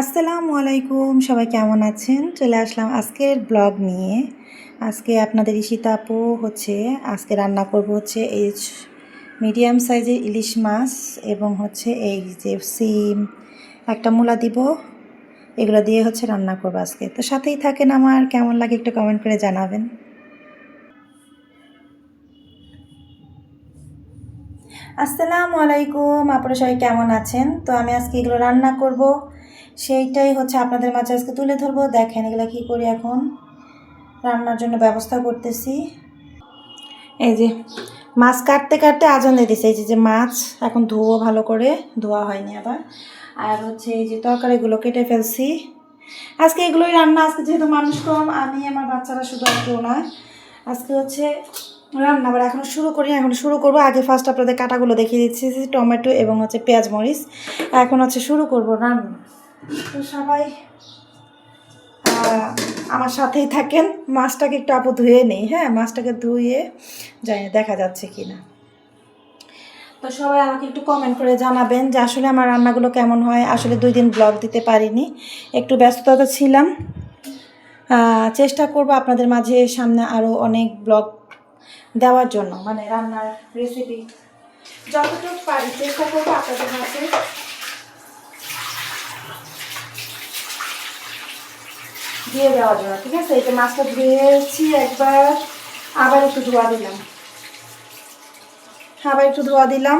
আসসালামু আলাইকুম, সবাই কেমন আছেন? চলে আসলাম আজকের ব্লগ নিয়ে। আজকে আপনাদের ঈশিতা আপু হচ্ছে, আজকে রান্না করব হচ্ছে এই মিডিয়াম সাইজের ইলিশ মাছ এবং হচ্ছে এই যে সিম, একটা মূলা দিব। এগুলো দিয়ে হচ্ছে রান্না করব আজকে। তো সাথেই থাকেন আমার, কেমন লাগে একটু কমেন্ট করে জানাবেন। আসসালামু আলাইকুম, আপনারা সবাই কেমন আছেন? তো আমি আজকে এগুলো রান্না করব। সেইটাই হচ্ছে আপনাদের মাঝে আজকে তুলে ধরবো। দেখেন এগুলো কী করি এখন? রান্নার জন্য ব্যবস্থা করতেছি। এই যে, মাছ কাটতে কাটতে আজান দিছে। এই যে যে মাছ এখন ধুয়ো ভালো করে, ধোয়া হয়নি আবার। আর হচ্ছে এই যে তরকারিগুলো কেটে ফেলছি। আজকে এগুলোই রান্না, আজকে যেহেতু মানুষ কম, আমি, আমার বাচ্চারা শুধু আর কেউ নয়। আজকে হচ্ছে রান্না, আবার এখন শুরু করি এখন শুরু করব। আগে ফার্স্ট আপনাদের কাটাগুলো দেখিয়ে দিচ্ছি টমেটো এবং হচ্ছে পেঁয়াজ মরিচ। এখন হচ্ছে শুরু করব রান্না। তো সবাই আমার সাথেই থাকেন। মাছটাকে একটু আপু ধুয়ে নেই হ্যাঁ? মাছটাকে ধুয়ে না দেখা যাচ্ছে কি না তো সবাই আমাকে একটু কমেন্ট করে জানাবেন যে আসলে আমার রান্নাগুলো কেমন হয়। আসলে দুই দিন ব্লগ দিতে পারিনি, একটু ব্যস্ততা ছিলাম। চেষ্টা করব আপনাদের মাঝে সামনে আরও অনেক ব্লগ দেওয়ার জন্য মানে রান্নার রেসিপি যতটুকু পারি। চেষ্টা করব আপনাদের মাঝে দিয়ে দেওয়ার জন্য ঠিক আছে? এই মাছটা ধুয়েছি একবার আবার একটু ধোয়া দিলাম। আবার একটু ধোয়া দিলাম।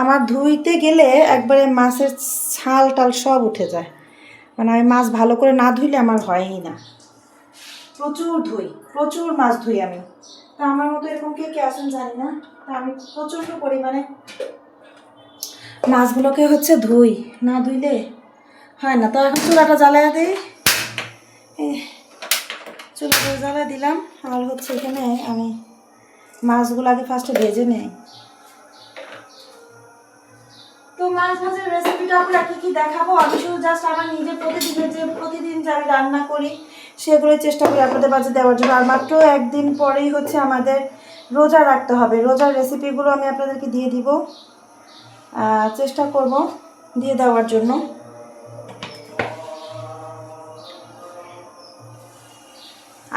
আমার ধুইতে গেলে একবারে মাছের ছাল টাল সব উঠে যায়। মানে আমি মাছ ভালো করে না ধুইলে আমার হয়ই না। প্রচুর ধুই, প্রচুর মাছ ধুই আমি। তা আমার মতো এরকম কে কে আছেন জানি না। তা আমি প্রচণ্ড পরিমাণে মাছগুলোকে হচ্ছে ধুই, না ধুইলে হয় না। তো এখন চুলাটা জ্বালায় দিই। চুলাটা জ্বালায় দিলাম। আর হচ্ছে এখানে আমি মাছগুলো আগে ফার্স্টে ভেজে নেই। তো মাছ ভাজার রেসিপিটা কি কি দেখাবো? আমি শুধু জাস্ট আমার নিজের প্রতিদিনের যে প্রতিদিন যে আমি রান্না করি, সেগুলোই চেষ্টা করি আপনাদের মাঝে দেওয়ার জন্য। আর মাত্র একদিন পরেই হচ্ছে আমাদের রোজা রাখতে হবে। রোজার রেসিপিগুলো আমি আপনাদেরকে দিয়ে দিব। চেষ্টা করব দিয়ে দেওয়ার জন্য।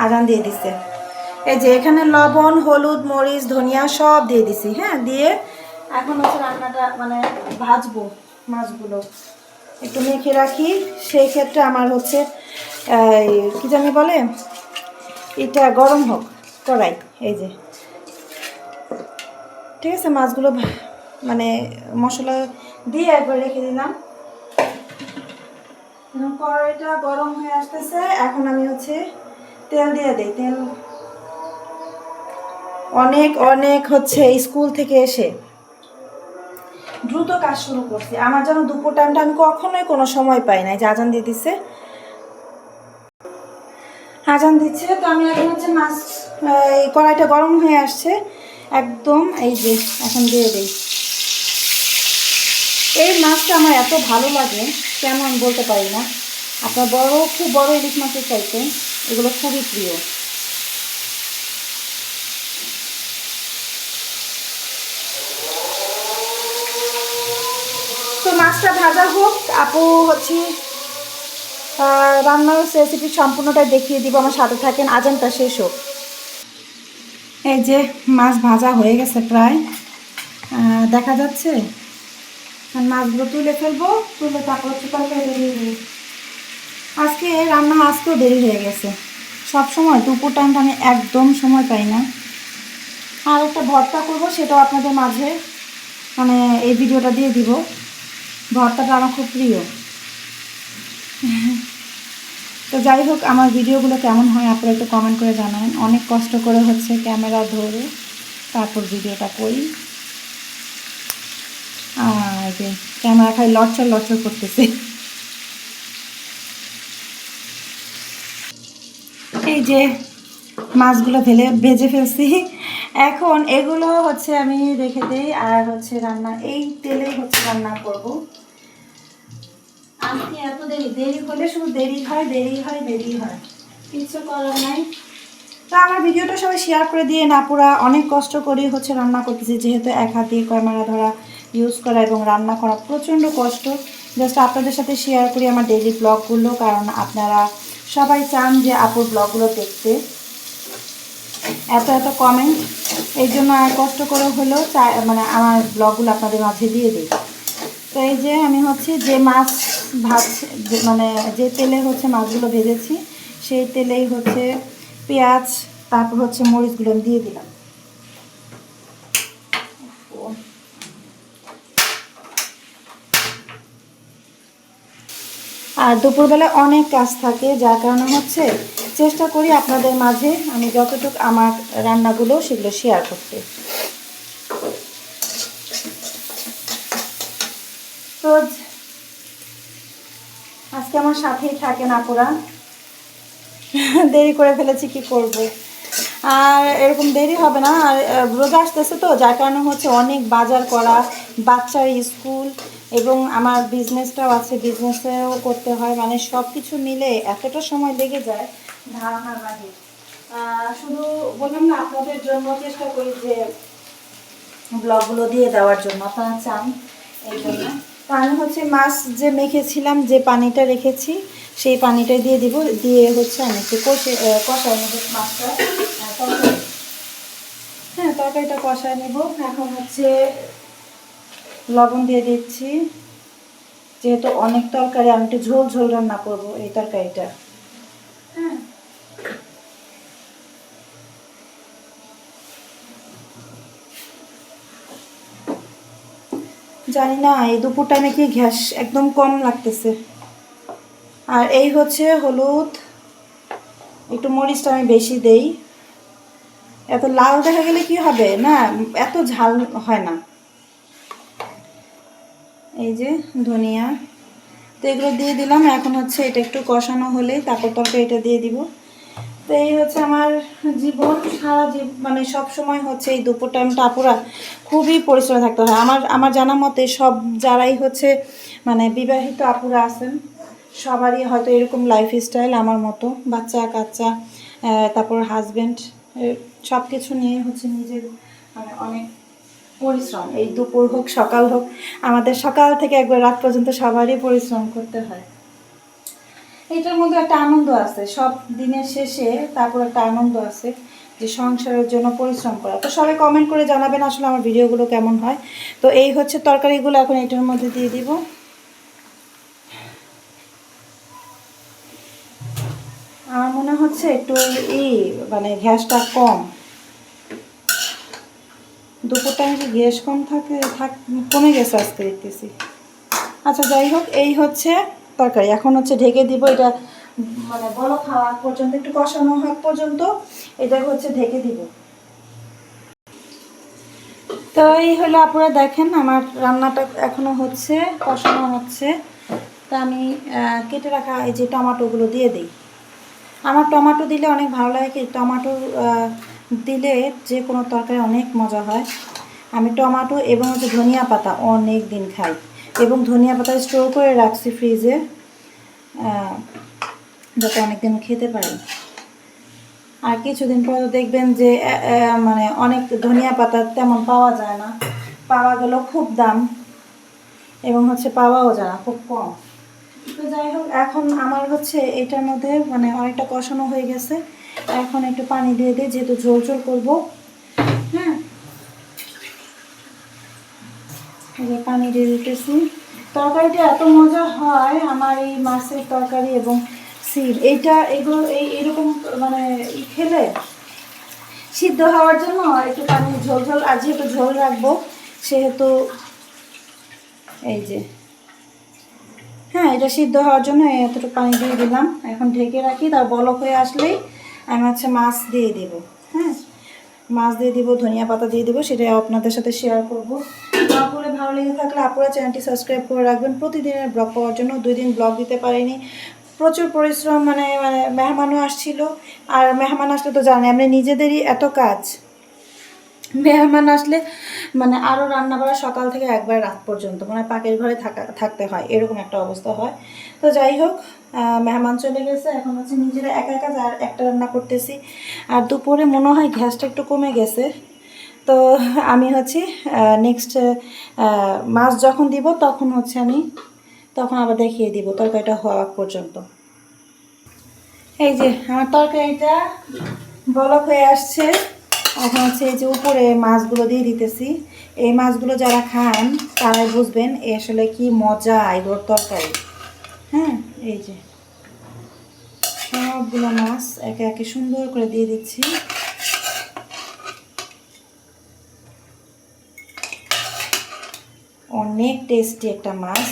আজান দিয়ে দিছে। এই যে এখানে লবণ, হলুদ, মরিচ, ধনিয়া সব দিয়ে দিছি হ্যাঁ? দিয়ে এখন হচ্ছে রান্নাটা মানে ভাজবো মাছগুলো। একটু মেখে রাখি, সেই ক্ষেত্রে আমার হচ্ছে কি জানি বলে? এটা গরম হোক, কড়াই, এই যে। ঠিক আছে, মাছগুলো মানে মশলা দিয়ে একবার রেখে দিলাম। কড়াইটা গরম হয়ে আসতেছে, এখন আমি হচ্ছে তেল দিয়ে দিই, তেল। অনেক অনেক হচ্ছে স্কুল থেকে এসে দ্রুত কাজ শুরু করছি। আমার যেন দুপুর টাইমটা আমি কখনোই কোনো সময় পাই না এই যে আজান দিয়ে দিচ্ছে আজান দিচ্ছে, তো আমি এখন হচ্ছে মাছ এই কড়াইটা গরম হয়ে আসছে। একদম, এই যে, এখন দিয়ে দিই। এই মাছটা আমার এত ভালো লাগে কেমন বলতে পারি না। আপনার বড়, খুব বড় ইলিশ মাছের চাইতে। এগুলো খুবই প্রিয়। তো মাছটা ভাজা হোক, আপু হচ্ছে রান্নার রেসিপি সম্পূর্ণটা দেখিয়ে দিব, আমার সাথে থাকেন, আজানটা শেষ হোক। এই যে মাছ ভাজা হয়ে গেছে প্রায়। দেখা যাচ্ছে। মাছগুলো তুলে ফেলব, তুলে তারপর হচ্ছে তরকারি আজকে রান্না আজকেও দেরি হয়ে গেছে। সব সময় দুপুর টাইমটা আমি একদম সময় পাই না। আর একটা ভর্তা করব সেটাও আপনাদের মাঝে মানে এই ভিডিওটা দিয়ে দিব। ভর্তাটা আমার খুব প্রিয়। তো যাই হোক, আমার ভিডিওগুলো কেমন হয় আপনারা একটু কমেন্ট করে জানান। অনেক কষ্ট করে হচ্ছে ক্যামেরা ধরে তারপর ভিডিওটা করি। আর ক্যামেরা খাই লটচর লটচর করতেছে। যে মাছগুলো ফেলে ভেজে ফেলছি। এখন এগুলো হচ্ছে আমি রেখে দিই, আর হচ্ছে রান্না, এই তেলেই হচ্ছে রান্না করব। আজকে এত দেরি দেরি হলে শুধু দেরি হয় দেরি হয় দেরি হয়। কিছু করার নাই। তো আমার ভিডিওটা সবাই শেয়ার করে দিয়ে না পুরা অনেক কষ্ট করে হচ্ছে রান্না করতেছি, যেহেতু এক হাতে ক্যামেরা ধরা ইউজ করা এবং রান্না করা প্রচণ্ড কষ্ট। জাস্ট আপনাদের সাথে শেয়ার করি আমার ডেইলি ব্লগগুলো কারণ আপনারা সবাই চান যে আপুর ব্লগগুলো দেখতে। এত এত কমেন্ট এই জন্য আর কষ্ট করে হলেও চা- মানে আমার ব্লগগুলো আপনাদের মাঝে দিয়ে দিই। তো এই যে আমি হচ্ছে যে মাছ ভাজ মানে যে তেলে হচ্ছে মাছগুলো ভেজেছি, সেই তেলেই হচ্ছে পেঁয়াজ, তারপর হচ্ছে মরিচগুলো দিয়ে দিলাম। আর দুপুরবেলা অনেক কাজ থাকে, যার কারণে হচ্ছে চেষ্টা করি আপনাদের মাঝে আমি যতটুকু আমার রান্নাগুলো সেগুলো শেয়ার করতে। তো আজকে আমার সাথেই থাকেন আপুরা। দেরি করে ফেলেছি, কি করব? আর এরকম দেরি হবে না, আর রোজা আসতেছে তো, যার কারণে হচ্ছে অনেক বাজার করা, বাচ্চার স্কুল এবং আমার বিজনেসটাও আছে বিজনেসেও করতে হয় মানে সব কিছু মিলে এতটা সময় লেগে যায় ধারণার বাহির শুধু বললাম না, আপনাদের জন্য চেষ্টা করি যে ব্লগগুলো দিয়ে দেওয়ার জন্য। আপনারা চান এই জন্য। তো আমি হচ্ছে মাছ যে মেখেছিলাম, যে পানিটা রেখেছি, সেই পানিটা দিয়ে দিব। দিয়ে হচ্ছে আমি একটু কষে কষায় নেব মাছটা। তরকারি হ্যাঁ তরকারিটা কষায় নেব। এখন হচ্ছে লবণ দিয়ে দিচ্ছি। যেহেতু অনেক তরকারি আমি একটু ঝোল ঝোল রান্না করব এই তরকারিটা। হ্যাঁ জানি না এই দুপুর টাইমে কি গ্যাস একদম কম লাগতেছে। আর এই হচ্ছে হলুদ। একটু মরিচটা আমি বেশি দেই। এত লাল দেখা গেলে কি হবে? না এত ঝাল হয় না। এই যে ধনিয়া। তো এগুলো দিয়ে দিলাম। এখন হচ্ছে এটা একটু কষানো হলে তারপর তরকারি এটা দিয়ে দিব। তো এই হচ্ছে আমার জীবন, সারা জীব মানে সব সময় হচ্ছে এই দুপুর টাইমটা আপুরা খুবই পরিশ্রম থাকতে হয়। আমার আমার জানা মতে সব যারাই হচ্ছে মানে বিবাহিত আপুরা আছেন, সবারই হয়তো এরকম লাইফ স্টাইল আমার মতো। বাচ্চা, কাচ্চা তারপর হাজব্যান্ড সব কিছু নিয়ে হচ্ছে নিজের মানে অনেক পরিশ্রম, এই দুপুর হোক, সকাল হোক, আমাদের সকাল থেকে একবার রাত পর্যন্ত সবারই পরিশ্রম করতে হয়। এটার মধ্যে একটা আনন্দ আছে, সব দিনের শেষে তারপর একটা আনন্দ আছে যে সংসারের জন্য পরিশ্রম করা। তো সবাই কমেন্ট করে জানাবেন আসলে আমার ভিডিওগুলো কেমন হয়। তো এই হচ্ছে তরকারিগুলো, এখন এটার মধ্যে দিয়ে দিব। আমার মনে হচ্ছে একটু ই মানে গ্যাসটা কম। দুপুর টাইমে যে গ্যাস কম থাকে, থাক, কমে গেছে আজকে দেখতেছি। আচ্ছা যাই হোক, এই হচ্ছে তরকারি। এখন হচ্ছে ঢেকে দিব এটা মানে বলো খাওয়া পর্যন্ত, একটু কষানো হাত পর্যন্ত, এটা হচ্ছে ঢেকে দিব। তো এই হলো আপনারা দেখেন আমার রান্নাটা এখনও হচ্ছে, কষানো হচ্ছে। তা আমি কেটে রাখা এই যে টমাটোগুলো দিয়ে দিই। আমার টমেটো দিলে অনেক ভালো লাগে কি টমেটো দিলে যে কোনো তরকারি অনেক মজা হয়। আমি টমাটো এবং হচ্ছে ধনিয়া পাতা অনেক দিন খাই এবং ধনিয়া পাতা স্টোর করে রাখছি ফ্রিজে যাতে অনেক দিন খেতে পারি। আর কিছুদিন পর দেখবেন যে মানে অনেক ধনিয়া পাতা তেমন পাওয়া যায় না। পাওয়া গেলেও খুব দাম এবং হচ্ছে পাওয়াও যায় না, খুব কম। তো যাই হোক, এখন আমার হচ্ছে এটার মধ্যে মানে অনেকটা কষানো হয়ে গেছে। এখন একটু পানি দিয়ে দিই যেহেতু ঝোল ঝোল করব হ্যাঁ? পানি দিয়ে দিতেছি। তরকারিটা এত মজা হয়, আমার এই মাছের তরকারি এবং সিড এইটা এগুলো এই এরকম মানে খেলে সিদ্ধ হওয়ার জন্য একটু পানি, ঝোল ঝোল, আর যেহেতু ঝোল রাখব, সেহেতু এই যে হ্যাঁ এটা সিদ্ধ হওয়ার জন্য এতটুকু পানি দিয়ে দিলাম। এখন ঢেকে রাখি তার বলক হয়ে আসলেই আমি হচ্ছে মাছ দিয়ে দেব হ্যাঁ? মাছ দিয়ে দিব, ধনিয়া পাতা দিয়ে দেবো সেটা আপনাদের সাথে শেয়ার করব। আপুরে ভালো লেগে থাকলে আপনারা চ্যানেলটি সাবস্ক্রাইব করে রাখবেন। প্রতিদিনের ব্লগ পাওয়ার জন্য দুই দিন ব্লগ দিতে পারিনি। প্রচুর পরিশ্রম মানে মানে মেহমানও আসছিল। আর মেহমান আসলে তো জানে আমরা নিজেদেরই এত কাজ। মেহমান আসলে মানে আরও রান্না করা সকাল থেকে একবার রাত পর্যন্ত মানে পাকের ঘরে থাকা, থাকতে হয়, এরকম একটা অবস্থা হয়। তো যাই হোক মেহমান চলে গেছে, এখন হচ্ছে নিজেরা একা একা আর একটা রান্না করতেছি। আর দুপুরে মনে হয় গ্যাসটা একটু কমে গেছে। তো আমি হচ্ছে নেক্সট মাছ যখন দিব তখন হচ্ছে আমি, তখন আবার দেখিয়ে দিব তরকারিটা হওয়া পর্যন্ত। এই যে, আমার তরকারিটা বলক হয়ে আসছে। এখন হচ্ছে এই যে উপরে মাছগুলো দিয়ে দিতেছি। এই মাছগুলো যারা খান, তারাই বুঝবেন আসলে কি মজা এগুলোর তরকারি। হ্যাঁ এই যে। সবগুলো মাছ একে একে সুন্দর করে দিয়ে দিচ্ছি। অনেক টেস্টি একটা মাছ।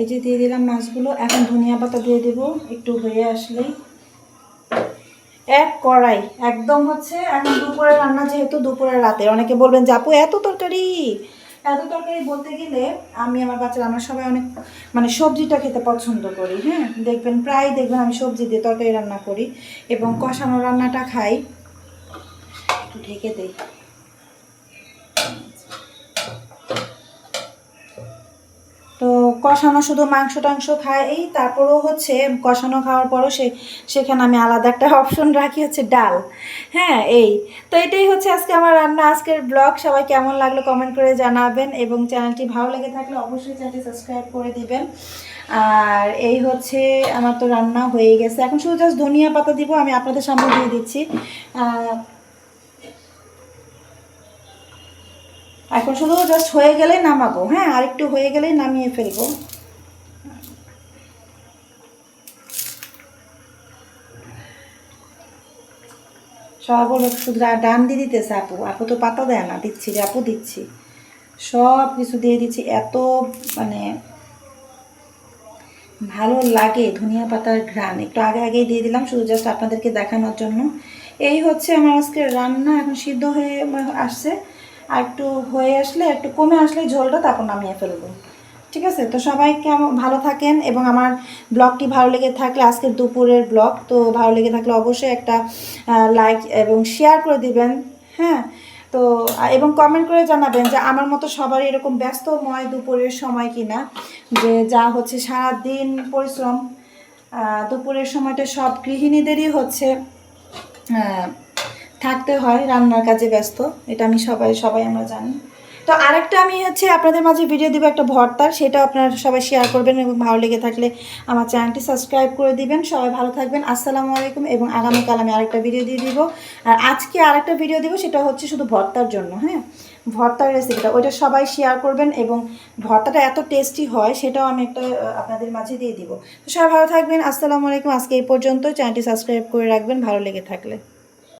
এই যে দিয়ে দিলাম মাছগুলো, এখন ধনিয়া পাতা দিয়ে দেব, একটু হয়ে আসলেই। এক কড়াই, একদম হচ্ছে এখন দুপুরে রান্না যেহেতু দুপুরের রাতে। অনেকে বলবেন যে আপু, এত তরকারি! এত তরকারি বলতে গেলে আমি আমার বাচ্চারা, আমরা সবাই অনেক মানে সবজিটা খেতে পছন্দ করি হ্যাঁ? দেখবেন, প্রায় দেখবেন আমি সবজি দিয়ে তরকারি রান্না করি এবং কষানো রান্নাটা খাই। একটু ঢেকে দিই তো কষানো শুধু মাংস টাংস খাই তারপরেও হচ্ছে কষানো খাওয়ার পরও সে, সেখানে আমি আলাদা একটা অপশন রাখি হচ্ছে ডাল। হ্যাঁ এই। তো এটাই হচ্ছে আজকে আমার রান্না, আজকের ব্লগ সবাই কেমন লাগল কমেন্ট করে জানাবেন এবং চ্যানেলটি ভালো লেগে থাকলে অবশ্যই চ্যানেলটি সাবস্ক্রাইব করে দিবেন। আর এই হচ্ছে আমার তো রান্না হয়ে গেছে। এখন শুধু জাস্ট ধনিয়া পাতা দিব, আমি আপনাদের সামনে দিয়ে দিচ্ছি। এখন শুধু জাস্ট হয়ে গেলেই নামাবো হ্যাঁ? আর একটু হয়ে গেলেই নামিয়ে ফেলব। সব বলে শুধু ডান দিয়ে দিতেছে আপু আপু তো পাতা দেয় না, দিচ্ছি রে আপু, দিচ্ছি। সব কিছু দিয়ে দিচ্ছি, এত মানে ভালো লাগে ধনিয়া পাতার ঘ্রাণ। একটু আগে আগেই দিয়ে দিলাম, শুধু জাস্ট আপনাদেরকে দেখানোর জন্য। এই হচ্ছে আমার আজকে রান্না, এখন সিদ্ধ হয়ে আসছে। আর একটু হয়ে আসলে, একটু কমে আসলে ঝোলটা তারপর নামিয়ে ফেলব। ঠিক আছে? তো সবাই কেমন, ভালো থাকেন এবং আমার ব্লগটি ভালো লেগে থাকলে, আজকের দুপুরের ব্লগ, তো ভালো লেগে থাকলে অবশ্যই একটা লাইক এবং শেয়ার করে দিবেন হ্যাঁ? তো এবং কমেন্ট করে জানাবেন যে আমার মতো সবার এরকম ব্যস্তময় দুপুরের সময় কিনা, যে যা হচ্ছে সারা দিন পরিশ্রম দুপুরের সময়টা সব গৃহিণীদেরই হচ্ছে থাকতে হয়, রান্নার কাজে ব্যস্ত। এটা আমি সবাই সবাই আমরা জানি। তো আরেকটা আমি হচ্ছে আপনাদের মাঝে ভিডিও দিব একটা ভর্তার সেটা আপনারা সবাই শেয়ার করবেন এবং ভালো লেগে থাকলে আমার চ্যানেলটি সাবস্ক্রাইব করে দিবেন। সবাই ভালো থাকবেন, আসসালামু আলাইকুম এবং আগামীকাল আমি আরেকটা ভিডিও দিয়ে দিব। আর আজকে আরেকটা ভিডিও দিব, সেটা হচ্ছে শুধু ভর্তার জন্য হ্যাঁ? ভর্তার রেসিপিটা ওইটা সবাই শেয়ার করবেন এবং ভর্তাটা এত টেস্টি হয়, সেটাও আমি একটা আপনাদের মাঝে দিয়ে দিব। তো সবাই ভালো থাকবেন, আসসালামু আলাইকুম। আজকে এই পর্যন্ত চ্যানেলটি সাবস্ক্রাইব করে রাখবেন, ভালো লেগে থাকলে।